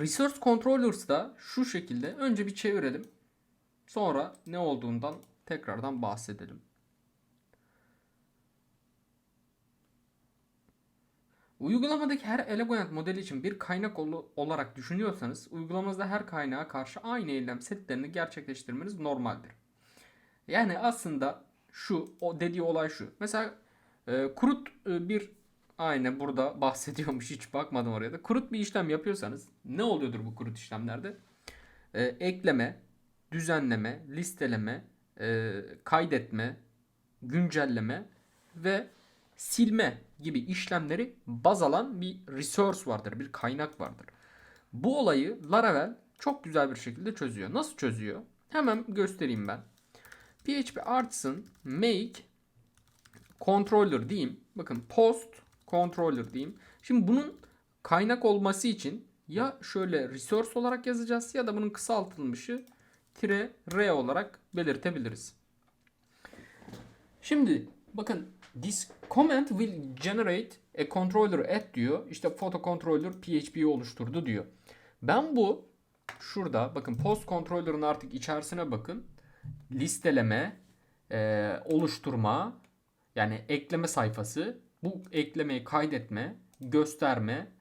Resource Controllers'da şu şekilde önce bir çevirelim. Sonra ne olduğundan tekrardan bahsedelim. Uygulamadaki her Elegant modeli için bir kaynak ol- olarak düşünüyorsanız uygulamanızda her kaynağa karşı aynı eylem setlerini gerçekleştirmeniz normaldir. Yani aslında şu o dediği olay şu. Mesela e, kurut e, bir aynen burada bahsediyormuş hiç bakmadım oraya da. Kurut bir işlem yapıyorsanız ne oluyordur bu kurut işlemlerde? E, ekleme, düzenleme, listeleme, e, kaydetme, güncelleme ve silme gibi işlemleri baz alan bir resource vardır, bir kaynak vardır. Bu olayı Laravel çok güzel bir şekilde çözüyor. Nasıl çözüyor? Hemen göstereyim ben. PHP Arts'ın make controller diyeyim. Bakın post controller diyeyim. Şimdi bunun kaynak olması için ya şöyle resource olarak yazacağız ya da bunun kısaltılmışı tire r olarak belirtebiliriz. Şimdi bakın this comment will generate a controller at diyor. İşte photo controller PHP'yi oluşturdu diyor. Ben bu şurada bakın post controller'ın artık içerisine bakın. Listeleme, e, oluşturma yani ekleme sayfası, bu eklemeyi kaydetme, gösterme,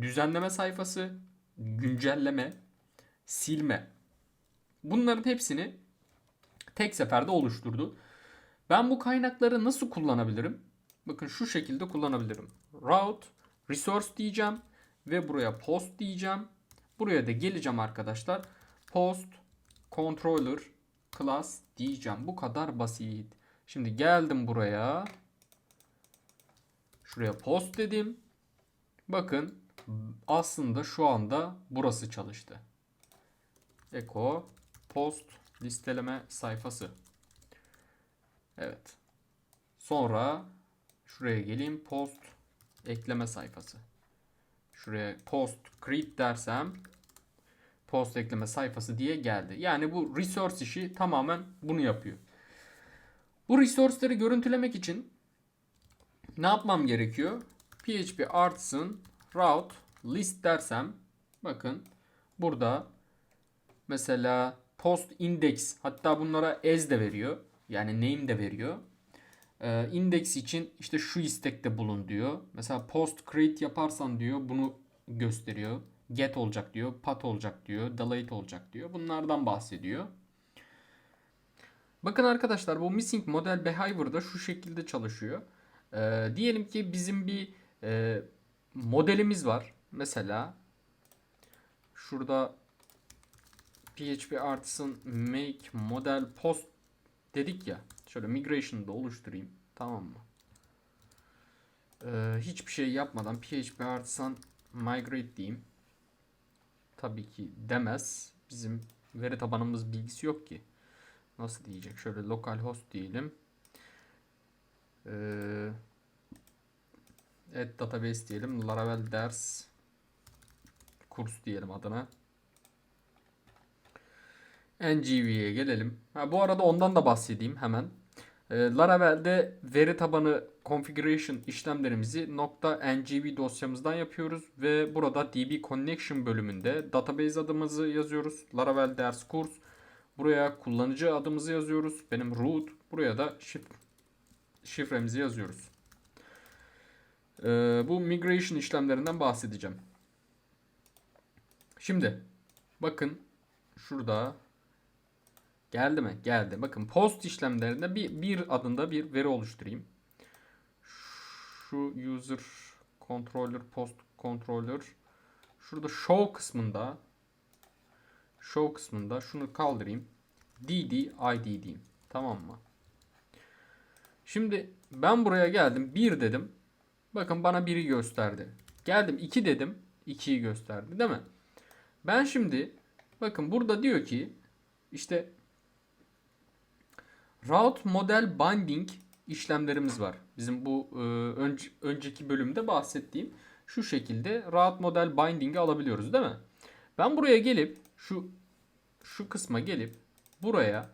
düzenleme sayfası, güncelleme, silme. Bunların hepsini tek seferde oluşturdu. Ben bu kaynakları nasıl kullanabilirim? Bakın şu şekilde kullanabilirim. Route, resource diyeceğim ve buraya post diyeceğim. Buraya da geleceğim arkadaşlar. Post, controller, class diyeceğim. Bu kadar basit. Şimdi geldim buraya. Şuraya post dedim. Bakın aslında şu anda burası çalıştı. Echo post listeleme sayfası. Evet. Sonra şuraya geleyim post ekleme sayfası. Şuraya post create dersem post ekleme sayfası diye geldi. Yani bu resource işi tamamen bunu yapıyor. Bu resource'ları görüntülemek için ne yapmam gerekiyor? PHP Arts'ın route list dersem bakın burada mesela post index hatta bunlara as de veriyor. Yani name de veriyor. Ee, index için işte şu istekte bulun diyor. Mesela post create yaparsan diyor bunu gösteriyor. Get olacak diyor. Pat olacak diyor. Delete olacak diyor. Bunlardan bahsediyor. Bakın arkadaşlar bu missing model behavior'da şu şekilde çalışıyor. Ee, diyelim ki bizim bir e, modelimiz var. Mesela şurada PHP Arts'ın make model post dedik ya. Şöyle migration'ı da oluşturayım. Tamam mı? Ee, hiçbir şey yapmadan PHP Arts'tan migrate diyeyim. Tabii ki demez. Bizim veri tabanımız bilgisi yok ki. Nasıl diyecek? Şöyle localhost diyelim. Ee, add database diyelim. Laravel ders kurs diyelim adına. NGV'ye gelelim. Ha, bu arada ondan da bahsedeyim hemen. Ee, Laravel'de veri tabanı configuration işlemlerimizi .ngv dosyamızdan yapıyoruz ve burada db connection bölümünde database adımızı yazıyoruz. Laravel ders kurs. Buraya kullanıcı adımızı yazıyoruz. Benim root. Buraya da şif şifremizi yazıyoruz. Ee, bu migration işlemlerinden bahsedeceğim. Şimdi bakın şurada Geldi mi? Geldi. Bakın post işlemlerinde bir, bir adında bir veri oluşturayım. Şu user controller post controller şurada show kısmında show kısmında şunu kaldırayım. dd id diyeyim. Tamam mı? Şimdi ben buraya geldim. 1 dedim. Bakın bana 1'i gösterdi. Geldim 2 dedim. 2'yi gösterdi değil mi? Ben şimdi bakın burada diyor ki işte Route model binding işlemlerimiz var. Bizim bu e, önce, önceki bölümde bahsettiğim şu şekilde route model binding'i alabiliyoruz değil mi? Ben buraya gelip şu şu kısma gelip buraya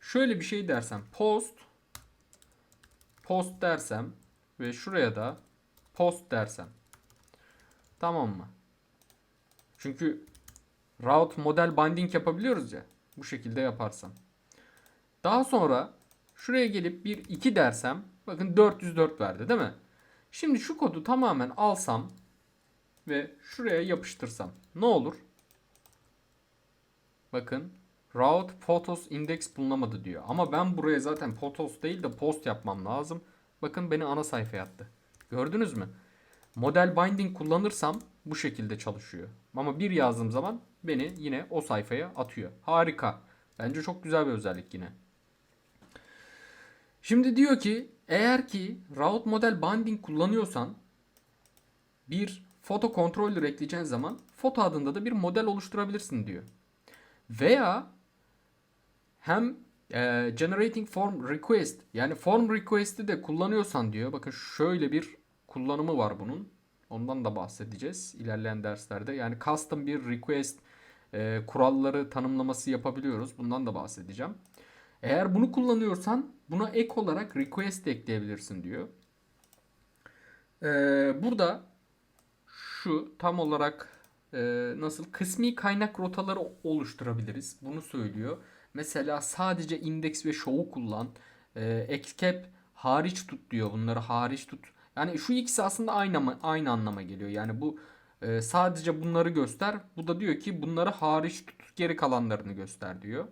şöyle bir şey dersem post post dersem ve şuraya da post dersem tamam mı? Çünkü route model binding yapabiliyoruz ya. Bu şekilde yaparsam. Daha sonra şuraya gelip bir 2 dersem bakın 404 verdi değil mi? Şimdi şu kodu tamamen alsam ve şuraya yapıştırsam ne olur? Bakın route photos index bulunamadı diyor. Ama ben buraya zaten photos değil de post yapmam lazım. Bakın beni ana sayfaya attı. Gördünüz mü? Model binding kullanırsam bu şekilde çalışıyor. Ama bir yazdığım zaman beni yine o sayfaya atıyor. Harika. Bence çok güzel bir özellik yine. Şimdi diyor ki eğer ki route model binding kullanıyorsan bir foto controller ekleyeceğin zaman foto adında da bir model oluşturabilirsin diyor. Veya hem e, generating form request yani form request'i de kullanıyorsan diyor. Bakın şöyle bir kullanımı var bunun. Ondan da bahsedeceğiz ilerleyen derslerde. Yani custom bir request e, kuralları tanımlaması yapabiliyoruz. Bundan da bahsedeceğim. Eğer bunu kullanıyorsan buna ek olarak request ekleyebilirsin diyor. E, burada şu tam olarak e, nasıl kısmi kaynak rotaları oluşturabiliriz. Bunu söylüyor. Mesela sadece index ve show'u kullan. E, excap hariç tut diyor. Bunları hariç tut. Yani şu ikisi aslında aynı ama, aynı anlama geliyor. Yani bu e, sadece bunları göster. Bu da diyor ki bunları hariç tut. Geri kalanlarını göster diyor.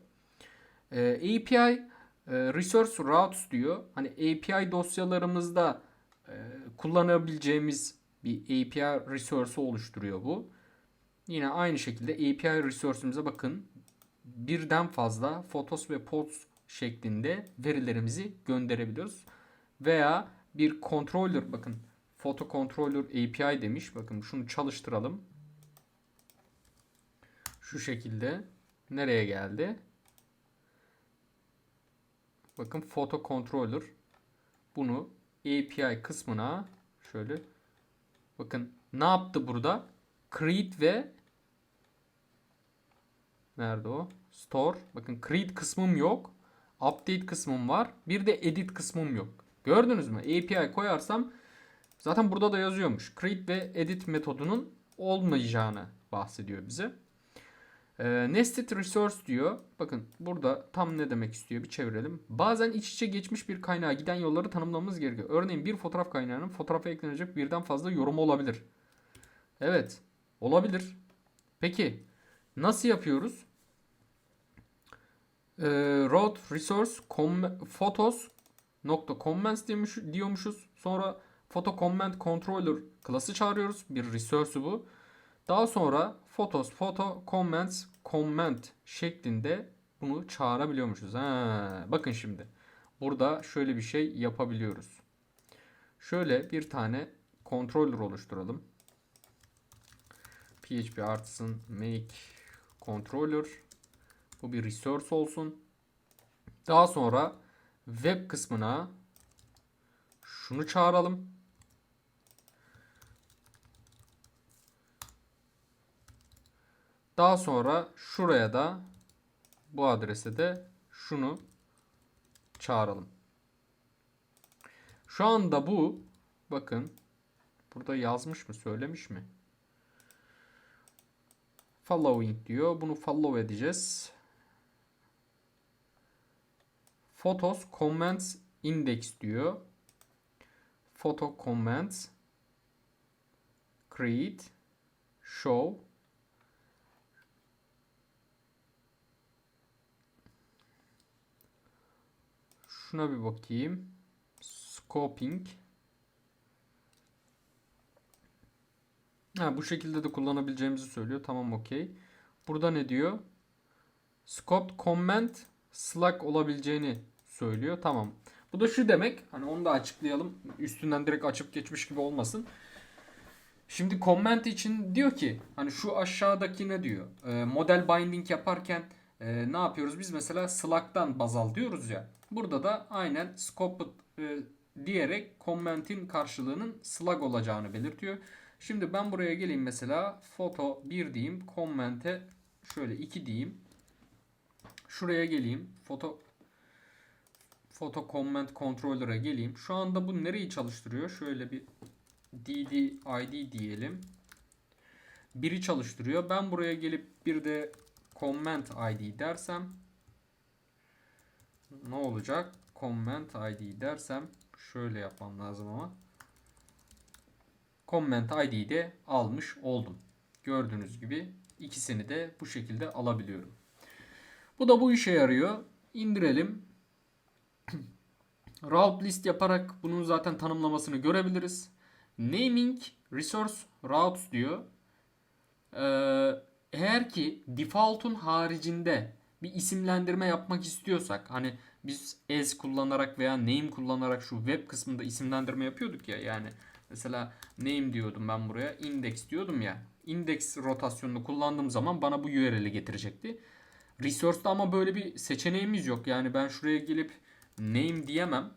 E, API e, Resource Routes diyor. Hani API dosyalarımızda e, kullanabileceğimiz bir API resource oluşturuyor bu. Yine aynı şekilde API resource'imize bakın. Birden fazla photos ve pods şeklinde verilerimizi gönderebiliyoruz. Veya bir controller bakın photo controller API demiş. Bakın şunu çalıştıralım. Şu şekilde nereye geldi? Bakın photo controller bunu API kısmına şöyle bakın ne yaptı burada? Create ve nerede o? Store. Bakın create kısmım yok. Update kısmım var. Bir de edit kısmım yok. Gördünüz mü? API koyarsam zaten burada da yazıyormuş. Create ve edit metodunun olmayacağını bahsediyor bize. Ee, nested resource diyor. Bakın burada tam ne demek istiyor bir çevirelim. Bazen iç içe geçmiş bir kaynağa giden yolları tanımlamamız gerekiyor. Örneğin bir fotoğraf kaynağının fotoğrafa eklenecek birden fazla yorumu olabilir. Evet. Olabilir. Peki nasıl yapıyoruz? Ee, road resource com photos nokta comments demiş, diyormuşuz. Sonra photo comment controller klası çağırıyoruz. Bir resource'u bu. Daha sonra photos photo comments comment şeklinde bunu çağırabiliyormuşuz. Ha, bakın şimdi. Burada şöyle bir şey yapabiliyoruz. Şöyle bir tane controller oluşturalım. PHP artısın make controller. Bu bir resource olsun. Daha sonra web kısmına şunu çağıralım. Daha sonra şuraya da bu adrese de şunu çağıralım. Şu anda bu bakın burada yazmış mı söylemiş mi? Following diyor. Bunu follow edeceğiz. Photos comments index diyor. Photo comments create show Şuna bir bakayım. Scoping. Ha, bu şekilde de kullanabileceğimizi söylüyor. Tamam okey. Burada ne diyor? Scoped comment slack olabileceğini söylüyor. Tamam. Bu da şu demek. Hani onu da açıklayalım. Üstünden direkt açıp geçmiş gibi olmasın. Şimdi comment için diyor ki hani şu aşağıdaki ne diyor? E, model binding yaparken e, ne yapıyoruz? Biz mesela Slack'tan baz al diyoruz ya. Burada da aynen scope e, diyerek comment'in karşılığının slug olacağını belirtiyor. Şimdi ben buraya geleyim mesela foto 1 diyeyim. Comment'e şöyle 2 diyeyim. Şuraya geleyim. Foto foto comment controller'a geleyim. Şu anda bu nereyi çalıştırıyor? Şöyle bir dd id diyelim. biri çalıştırıyor. Ben buraya gelip bir de comment id dersem ne olacak? Comment id dersem şöyle yapmam lazım ama comment id'yi de almış oldum. Gördüğünüz gibi ikisini de bu şekilde alabiliyorum. Bu da bu işe yarıyor. İndirelim. Route list yaparak bunun zaten tanımlamasını görebiliriz. Naming resource routes diyor. Ee, eğer ki default'un haricinde bir isimlendirme yapmak istiyorsak hani biz as kullanarak veya name kullanarak şu web kısmında isimlendirme yapıyorduk ya yani mesela name diyordum ben buraya index diyordum ya index rotasyonunu kullandığım zaman bana bu URL'i getirecekti. Resource'da ama böyle bir seçeneğimiz yok. Yani ben şuraya gelip name diyemem.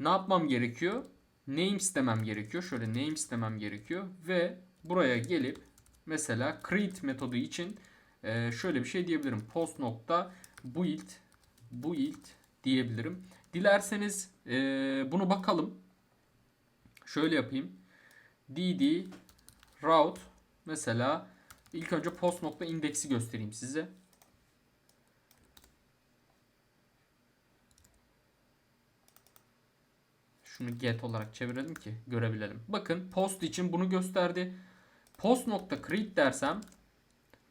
Ne yapmam gerekiyor? Name istemem gerekiyor. Şöyle name istemem gerekiyor. Ve buraya gelip mesela create metodu için e, şöyle bir şey diyebilirim. Post nokta build build diyebilirim. Dilerseniz e, bunu bakalım. Şöyle yapayım. dd route mesela ilk önce post nokta indeksi göstereyim size. Şunu get olarak çevirelim ki görebilelim. Bakın post için bunu gösterdi. Post nokta create dersem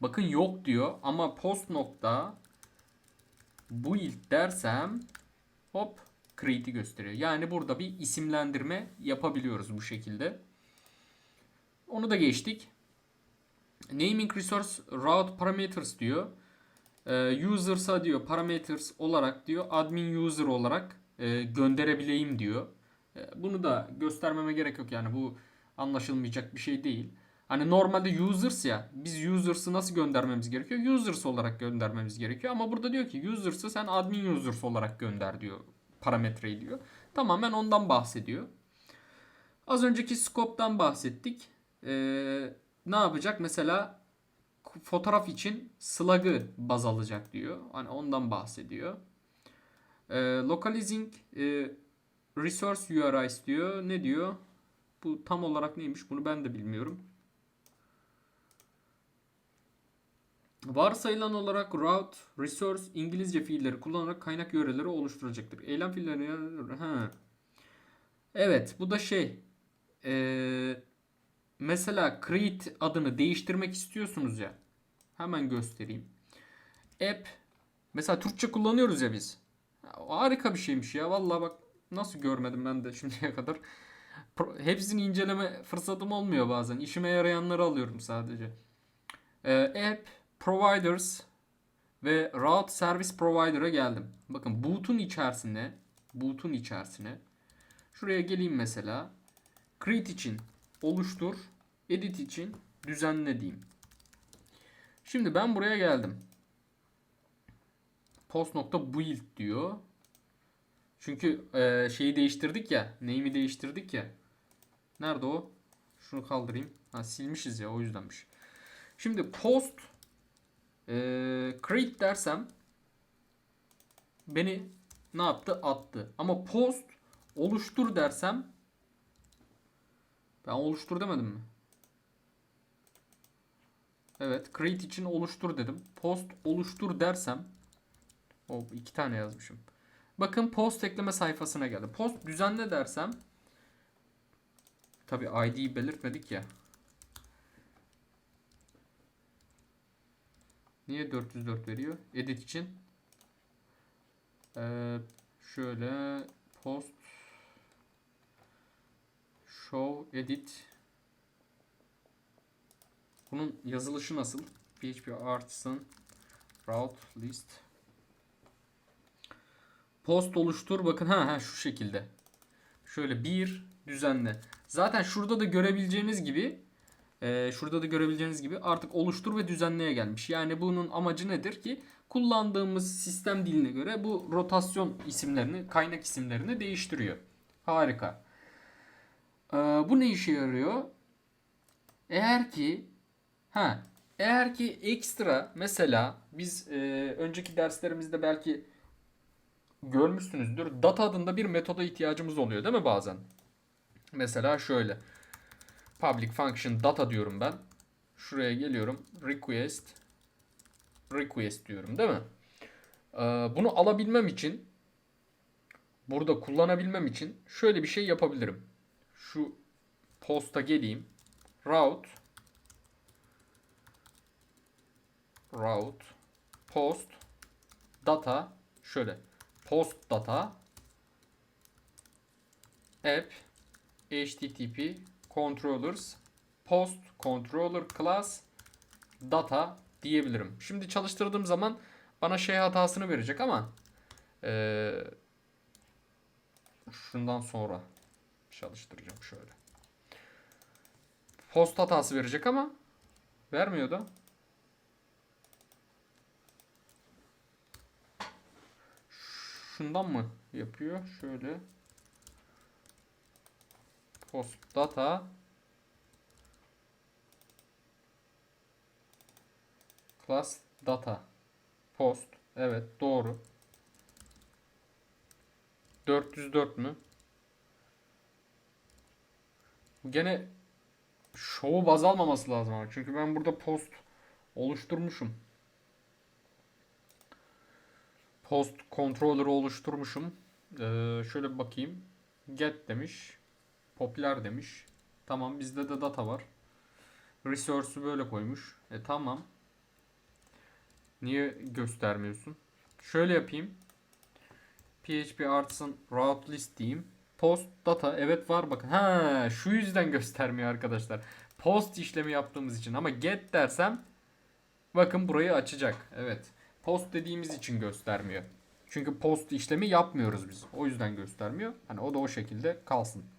bakın yok diyor ama post nokta build dersem hop create'i gösteriyor. Yani burada bir isimlendirme yapabiliyoruz bu şekilde. Onu da geçtik. Naming resource route parameters diyor. Ee, users'a diyor parameters olarak diyor admin user olarak e, gönderebileyim diyor. E, Bunu da göstermeme gerek yok yani bu anlaşılmayacak bir şey değil. Hani normalde users ya biz users'ı nasıl göndermemiz gerekiyor? Users olarak göndermemiz gerekiyor ama burada diyor ki users'ı sen admin users olarak gönder diyor parametreyi diyor. Tamamen ondan bahsediyor. Az önceki scope'dan bahsettik. Ee, ne yapacak? Mesela fotoğraf için slug'ı baz alacak diyor. Hani ondan bahsediyor. Ee, localizing e, resource URIs diyor. Ne diyor? Bu tam olarak neymiş? Bunu ben de bilmiyorum. Varsayılan olarak route, resource, İngilizce fiilleri kullanarak kaynak yöreleri oluşturacaktır. Eylem fiilleri... Ha. Evet bu da şey. Ee, mesela create adını değiştirmek istiyorsunuz ya. Hemen göstereyim. App. Mesela Türkçe kullanıyoruz ya biz. Harika bir şeymiş ya. Vallahi bak nasıl görmedim ben de şimdiye kadar. Hepsini inceleme fırsatım olmuyor bazen. İşime yarayanları alıyorum sadece. Ee, app, providers ve route service provider'a geldim. Bakın boot'un içerisine boot'un içerisine şuraya geleyim mesela. Create için oluştur, edit için düzenle diyeyim. Şimdi ben buraya geldim. Post.build diyor. Çünkü e, şeyi değiştirdik ya. Name'i değiştirdik ya. Nerede o? Şunu kaldırayım. Ha silmişiz ya o yüzdenmiş. Şimdi post e, create dersem beni ne yaptı? Attı. Ama post oluştur dersem ben oluştur demedim mi? Evet. Create için oluştur dedim. Post oluştur dersem o iki tane yazmışım. Bakın post ekleme sayfasına geldi. Post düzenle dersem tabi ID'yi belirtmedik ya. Niye 404 veriyor? Edit için. Ee, şöyle post show edit bunun yazılışı nasıl? PHP artisan route list post oluştur bakın ha, ha şu şekilde. Şöyle bir düzenle. Zaten şurada da görebileceğiniz gibi e, şurada da görebileceğiniz gibi artık oluştur ve düzenleye gelmiş. Yani bunun amacı nedir ki kullandığımız sistem diline göre bu rotasyon isimlerini, kaynak isimlerini değiştiriyor. Harika. Ee, bu ne işe yarıyor? Eğer ki ha eğer ki ekstra mesela biz e, önceki derslerimizde belki görmüşsünüzdür. Data adında bir metoda ihtiyacımız oluyor değil mi bazen? Mesela şöyle. Public function data diyorum ben. Şuraya geliyorum. Request. Request diyorum değil mi? Ee, bunu alabilmem için burada kullanabilmem için şöyle bir şey yapabilirim. Şu posta geleyim. Route route post data şöyle post data app http controllers post controller class data diyebilirim. Şimdi çalıştırdığım zaman bana şey hatasını verecek ama eee, şundan sonra çalıştıracağım şöyle. Post hatası verecek ama vermiyor da. Şundan mı yapıyor? Şöyle. Post data class data post evet doğru 404 mü? Gene şovu baz almaması lazım ama çünkü ben burada post oluşturmuşum. Post controller oluşturmuşum. Ee, şöyle bakayım. Get demiş. Popüler demiş. Tamam bizde de data var. Resource'u böyle koymuş. E tamam. Niye göstermiyorsun? Şöyle yapayım. PHP Arts'ın route list diyeyim. Post data evet var bakın. Ha şu yüzden göstermiyor arkadaşlar. Post işlemi yaptığımız için ama get dersem bakın burayı açacak. Evet. Post dediğimiz için göstermiyor. Çünkü post işlemi yapmıyoruz biz. O yüzden göstermiyor. Hani o da o şekilde kalsın.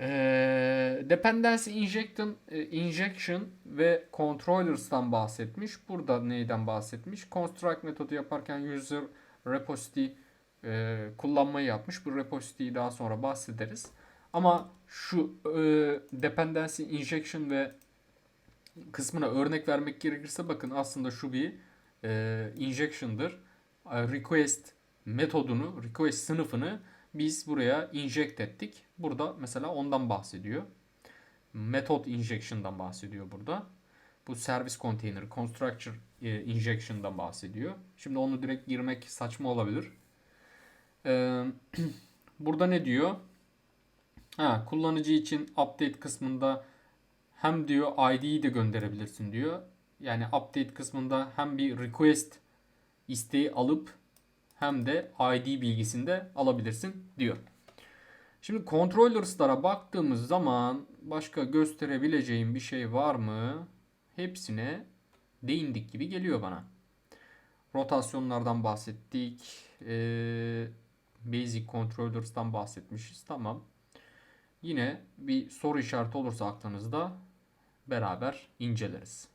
Ee, dependency injection, e, injection ve controllers'tan bahsetmiş. Burada neyden bahsetmiş? Construct metodu yaparken user repository e, kullanmayı yapmış. Bu repository'yi daha sonra bahsederiz. Ama şu e, dependency injection ve kısmına örnek vermek gerekirse bakın aslında şu bir e, injection'dır. E, Request metodunu, request sınıfını biz buraya inject ettik. Burada mesela ondan bahsediyor. Method injection'dan bahsediyor burada. Bu service container, constructor e, injection'dan bahsediyor. Şimdi onu direkt girmek saçma olabilir. Ee, burada ne diyor? Ha, kullanıcı için update kısmında hem diyor ID'yi de gönderebilirsin diyor. Yani update kısmında hem bir request isteği alıp hem de ID bilgisini de alabilirsin diyor. Şimdi controllers'lara baktığımız zaman başka gösterebileceğim bir şey var mı? Hepsine değindik gibi geliyor bana. Rotasyonlardan bahsettik. Ee, basic controllers'tan bahsetmişiz. Tamam. Yine bir soru işareti olursa aklınızda beraber inceleriz.